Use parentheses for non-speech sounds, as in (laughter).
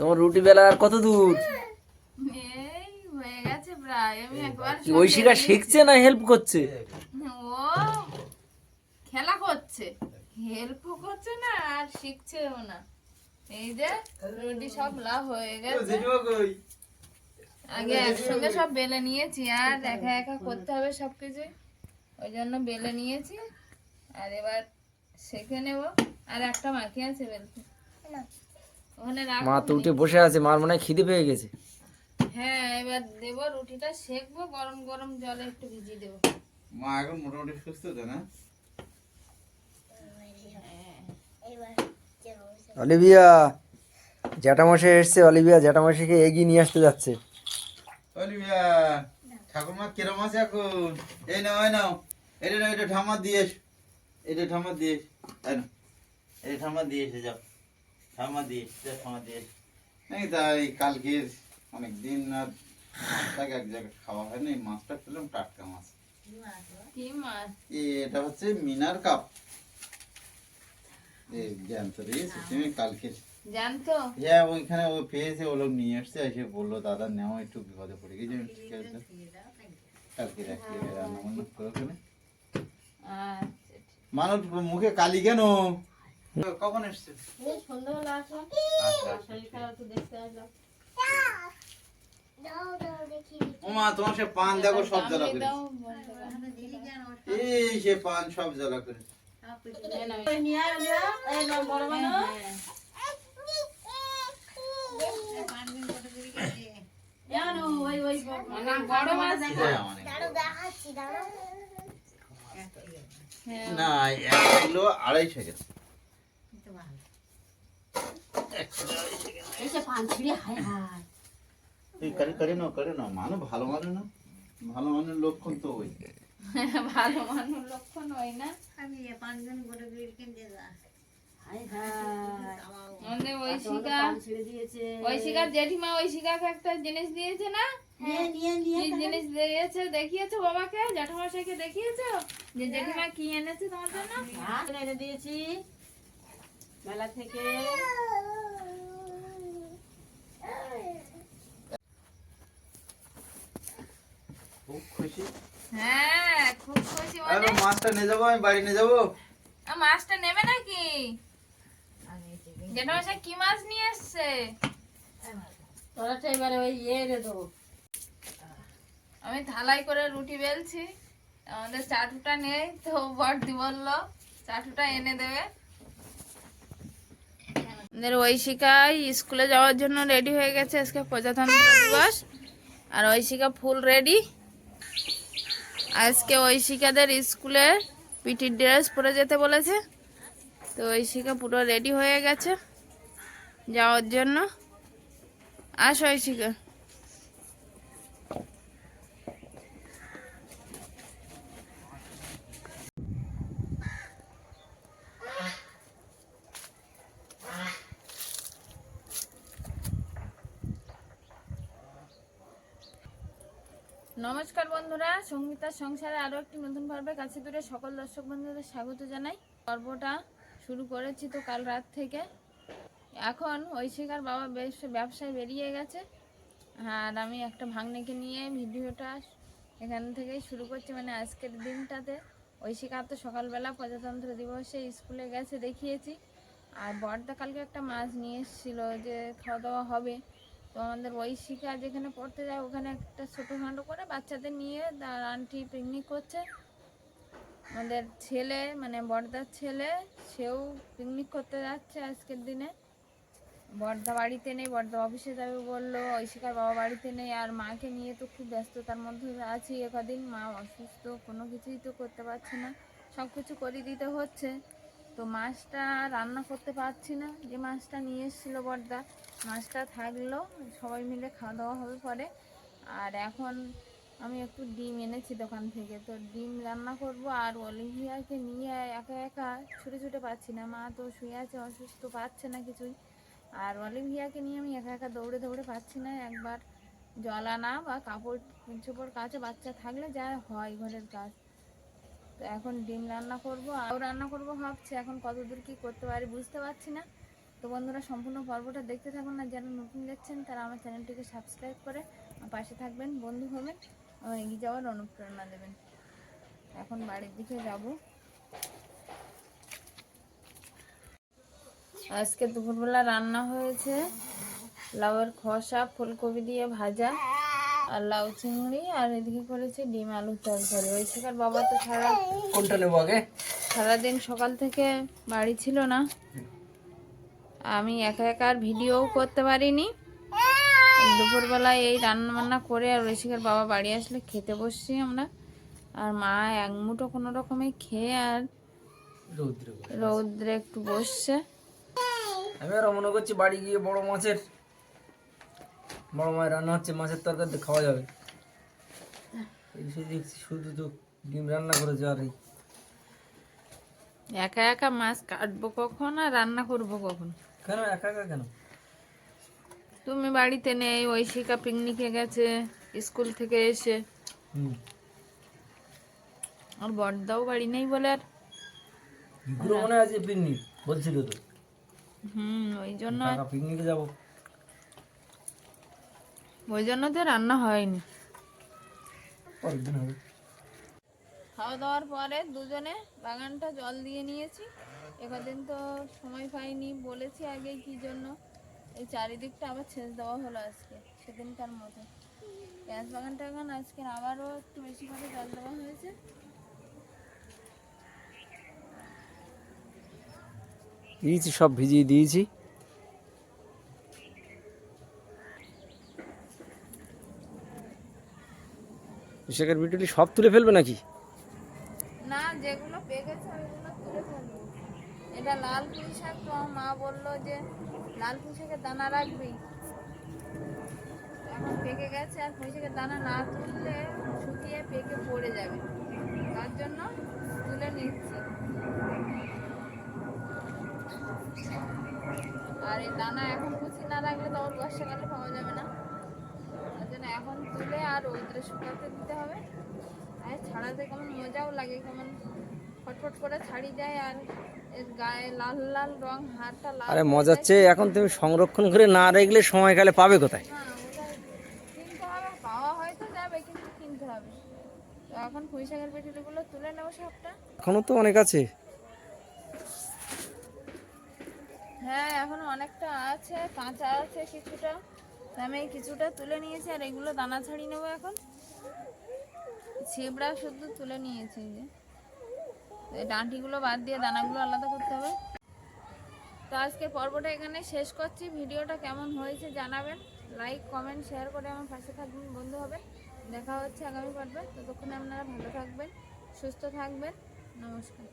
তোমার রুটি বেলা আর কত দূর? এই হয়ে গেছে প্রায়। আমি একবার ঐশিকা শিখছে না হেল্প করছে? ও খেলা করছে। হেল্পও করছে না আর শিখছেও না। এই যে রুটি সব লাভ হয়ে গেছে। আগে একসঙ্গে সব বেলে নিয়েছি আর একা একা করতে হবে সবকিছু। ওই জন্য বেলে নিয়েছি। আর এবার শেখে নেব। আর একটা বাকি আছে বেলতে। ওখানে মা তো উঠে বসে আছে মার মনে হয় খিদে পেয়ে গেছে। হ্যাঁ এবার দেবো রুটিটা সেকবো গরম গরম জলে একটু ভিজিয়ে দেবো। মা এখন মোটামুটি সুস্থ তো না? অলিভিয়া জ্যাঠামশাই এসছে অলিভিয়া জ্যাঠামশাইকে এগিয়ে নিয়ে আসতে যাচ্ছে। অলিভিয়া ঠাকুরমা কিরম আছে এখন? এই নাও এই নাও। এটা নাও এটা ঠামা দিয়ে এটা ঠামা দিয়ে এসো। এই এটা ঠামা দিয়ে এসে যাও। এই তাই কালকের অনেক দিন আর মাছটাকে এক জায়গায় খাওয়া হয়নি মাছটা পেলাম টাটকা মাছ। এ, এটা হচ্ছে মিনার কাপ। এই জ্যান্ত দিয়েছে তুমি কালকে জানতো হ্যাঁ ওইখানে ও পেয়েছে ও লোক নিয়ে এসছে এসে বলল দাদা নেও একটু বিপদে পড়ে গেছে ঠিক আছে কালকে রাখি রান্না বান্না করে ওখানে। আচ্ছা মানুষ মুখে কালি কেন? কখন এসছে সন্ধ্যাবেলা আসলাম। শরীর খারাপ তো দেখতে আসলাম। ওমা তোমার সে পান দেখো সব জ্বালা করে দাও বলতে পারো। এই সে পান সব জ্বালা করে অনেক বড় মাছ অনেক। না এক কিলো আড়াইশো গেছে এই কারি কারি নাও কারি নাও। মানুষ ভালো মানুষ না? ভালো মানুষের লক্ষণ তো ওই। (laughs) ভালো মানুষ লক্ষণ হয় না আমাদের ঐশিকা ঐশিকা জেঠিমা ঐশিকাকে একটা জিনিস দিয়েছে না? কি জিনিস দিয়েছে? দেখিয়েছো বাবাকে? জ্যাঠামশাইকে দেখিয়েছো? যে জেঠিমা কি এনেছে তোমার জন্য? এনে দিয়েছি। মেলা থেকে। খুব খুশি। হ্যাঁ খুব খুশি মানে মাছটা নিয়ে যাব আমি বাড়ি নিয়ে যাব। মাছটা নেবে নাকি? জ্যাঠামশাই কি মাছ নিয়ে এবারে ওই ইয়ে রে দেবো। আমি থালাই করে রুটি বেলছি। আমাদের চাটুটা নেই তো বর্দি বলল চাটুটা এনে দেবে। আমাদের ঐশিকাই স্কুলে যাওয়ার জন্য রেডি হয়ে গেছে আজকে প্রজাতন্ত্র দিবস। আর ঐশিকা ফুল রেডি। আজকে ঐশিকাদের স্কুলে পিটির ড্রেস পরে যেতে বলেছে। তো ঐশিকা পুরো রেডি হয়ে গেছে যাওয়ার জন্য। আস ঐশিকা। নমস্কার বন্ধুরা সঙ্গীতার সংসারে আরও একটি নতুন পর্বে কাছে দূরে সকল দর্শক বন্ধুদের স্বাগত জানাই। পর্বটা শুরু করেছি তো কাল রাত থেকে। এখন ঐশিকার বাবা বেশ ব্যবসায় বেরিয়ে গেছে। আর আমি একটা ভাগ্নেকে নিয়ে ভিডিওটা এখান থেকেই শুরু করছি মানে আজকের দিনটাতে। ঐশিকা তো সকালবেলা প্রজাতন্ত্র দিবসে স্কুলে গেছে দেখিয়েছি। আর বর্দা কালকে একটা মাছ নিয়ে এসেছিল যে খাওয়া দাওয়া হবে। তো আমাদের ঐশিকা যেখানে পড়তে যায়, ওখানে একটা ছোটোখাটো করে বাচ্চাদের নিয়ে তার আন্টি পিকনিক করছে। আমাদের ছেলে মানে বড়দার ছেলে, সেও পিকনিক করতে যাচ্ছে আজকের দিনে। বর্দা বাড়িতে নেই বর্দা অফিসে যাবে বলল, ঐশিকার বাবা বাড়িতে নেই, আর মাকে নিয়ে তো খুব ব্যস্ততার মধ্যে আছি এ কদিন মা অসুস্থ, কোনো কিছুই তো করতে পারছে না। সব কিছু করে দিতে হচ্ছে। তো মাছটা রান্না করতে পারছি না। যে মাছটা নিয়ে এসেছিল বর্দা মাছটা থাকল, সবাই মিলে খাওয়া দাওয়া হবে পরে। আর এখন আমি একটু ডিম এনেছি দোকান থেকে, তো ডিম রান্না করব আর অলিভিয়াকে নিয়ে একা একা ছুটে ছুটে পাচ্ছি না। মা তো শুয়ে আছে, অসুস্থ পাচ্ছে না কিছুই। আর অলিভিয়াকে নিয়ে আমি একা একা দৌড়ে দৌড়ে পাচ্ছি না, একবার জল আনা বা কাপড় চোপড় কাছে বাচ্চা থাকলে যা হয় ঘরের কাজ। তো এখন ডিম রান্না করব আর রান্না করব ভাবছি, এখন কতদূর কি করতে পারি বুঝতে পারছি না। তো বন্ধুরা সম্পূর্ণ পর্বটা দেখতে থাকুন না যারা নতুন দেখছেন তারা আমার চ্যানেলটিকে সাবস্ক্রাইব করে পাশে থাকবেন বন্ধু হবেন এগিয়ে যাওয়ার অনুপ্রেরণা দেবেন। এখন বাড়ির দিকে যাব। আজকে দুপুরবেলা রান্না হয়েছে। লাউয়ের খসা ফুলকপি দিয়ে ভাজা আর লাউ চিংড়ি আর এদিকে করেছে ডিম আলুর তরকারি। ওই শেখার বাবা তো সারা কোনটা নেব আগে? সারাদিন সকাল থেকে বাড়ি ছিল না। আমি একা একা আর ভিডিও করতে পারিনি। দুপুরবেলায় এই রান্না বান্না করে আর ঋষিকার বাবা বাড়ি আসলে খেতে বসছি আমরা। আর মা এক মুঠো কোনো রকমে খেয়ে আর রৌদ্র একটু বসছে। আমি আরও মনে করছি বাড়ি গিয়ে বড় মাছের বড় মায়ের রান্না হচ্ছে মাছের তরকারি খাওয়া যাবে। দেখছি শুধু তো ডিম রান্না আর এই। একা একা মাছ কাটবো কখন আর রান্না করব কখন? কেন একা একা কেন? তুমি বাড়িতে নেই ঐশিকা পিকনিকে গেছে স্কুল থেকে এসে। আর বড়দাও বাড়ি নেই বলে আর। ঘুরো মনে আজকে পিকনিক বলছিল তো। হুম ওই জন্য পিকনিকে যাব। ওই জন্য তো রান্না হয়নি। পরের দিন হবে। খাওয়া দাওয়ার পরে দুজনে বাগানটা জল দিয়ে নিয়েছি। একদিন তো সময় পাইনি, বলেছি আগে কি জন্য। এই চারিদিকটা আবার ছেঁচ দেওয়া হলো আজকে, সেদিনকার মতো। পেঁয়াজ বাগানটা এখন আজকে আবারও একটু বেশি করে জল দেওয়া হয়েছে। দিয়েছি, সব ভিজিয়ে দিয়েছি। শেখের ভিডিওটি সব তুলে ফেলবে নাকি? পেকেছে ওইগুলো তুলে ফেলব এটা লাল পুঁই শাক তো মা বলল যে, লাল পুঁই দানা রাখবি। এখন পেকে গেছে, আর পুঁই শাকের দানা না তুললে শুকিয়ে পেকে পড়ে যাবে। তার জন্য তুলে নিচ্ছি। আর এই দানা এখন কুচি না রাখলে তো বর্ষাকালে পাওয়া যাবে না। তার জন্য এখন তুলে আর রৌদ্রে শুকাতে দিতে হবে। আর ছাড়াতে কেমন মজাও লাগে, কেমন ফটফট করে ছাড়ি যায় আর এর গায়ে লাল লাল রং হাড়টা লাল আরে যায়। চেয়ে এখন তুমি সংরক্ষণ করে না রাখলে সময়কালে পাবে কোথায়? কিনতে হবে পাওয়া হয়তো যাবে কিন্তু কিনতে হবে। তো এখন পুঁই শাকের পেটিগুলো তুলে নেব সবটা। এখনও তো অনেক আছে। হ্যাঁ এখন অনেকটা আছে কাঁচা আছে কিছুটা। আমি কিছুটা তুলে নিয়েছি আর এগুলো দানা ছাড়িয়ে নেব এখন। ছিবড়া শুধু তুলে নিয়েছি যে। ডাঁটিগুলো বাদ দিয়ে দানাগুলো আলাদা করতে হবে। তো আজকে পর্বটা এখানে শেষ করছি। ভিডিওটা কেমন হয়েছে জানাবেন। লাইক কমেন্ট শেয়ার করে আমার পাশে থাকবেন, বন্ধু হবে দেখা হচ্ছে আগামী পর্বে। ততক্ষণে আপনারা ভালো থাকবেন, সুস্থ থাকবেন। নমস্কার।